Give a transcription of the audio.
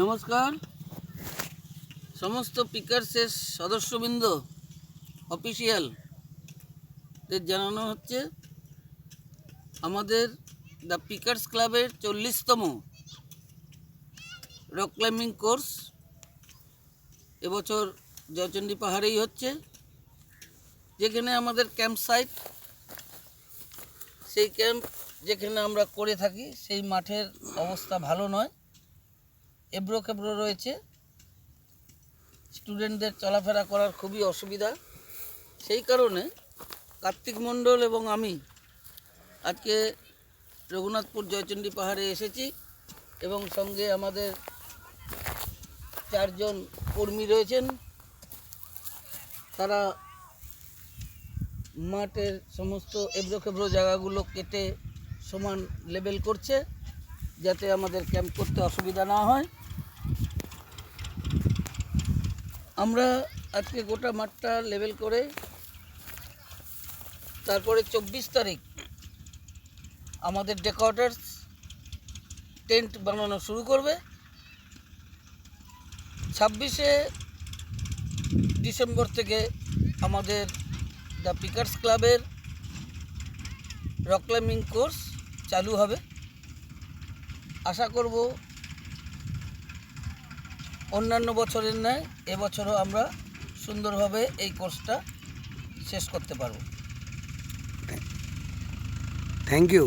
নমস্কার। সমস্ত পিকার্সের সদস্যবৃন্দ, অফিসিয়াল, দের জানানো হচ্ছে, আমাদের দ্য পিকার্স ক্লাবের চল্লিশতম রক ক্লাইম্বিং কোর্স। এবছর জয়চণ্ডী পাহাড়েই হচ্ছে, যেখানে আমাদের ক্যাম্প সাইট, সেই ক্যাম্প যেখানে আমরা করে থাকি, সেই মাঠের অবস্থা ভালো নয়। এবড়ো খেবড়ো রয়েছে। স্টুডেন্টদের চলাফেরা করার খুবই অসুবিধা। সেই কারণে কার্তিক মণ্ডল এবং আমি আজকে রঘুনাথপুর জয়চণ্ডী পাহাড়ে এসেছি এবং সঙ্গে আমাদের চারজন কর্মী রয়েছেন। তারা মাঠের সমস্ত এবড়ো খেবড়ো জায়গাগুলো কেটে সমান লেবেল করছে। যাতে আমাদের ক্যাম্প করতে অসুবিধা না হয়। আমরা আজকে গোটা মাঠটা লেভেল করে তারপরে চব্বিশ তারিখ আমাদের ডেকোয়ার্টার্স টেন্ট বানানো শুরু করবে। ছাব্বিশে ডিসেম্বর থেকে আমাদের দ্য পিকার্স ক্লাবের রক ক্লাইম্বিং কোর্স চালু হবে। আশা করব অন্যান্য বছরের ন্যায় এবছরও আমরা সুন্দরভাবে এই কোর্সটা শেষ করতে পারব। Thank you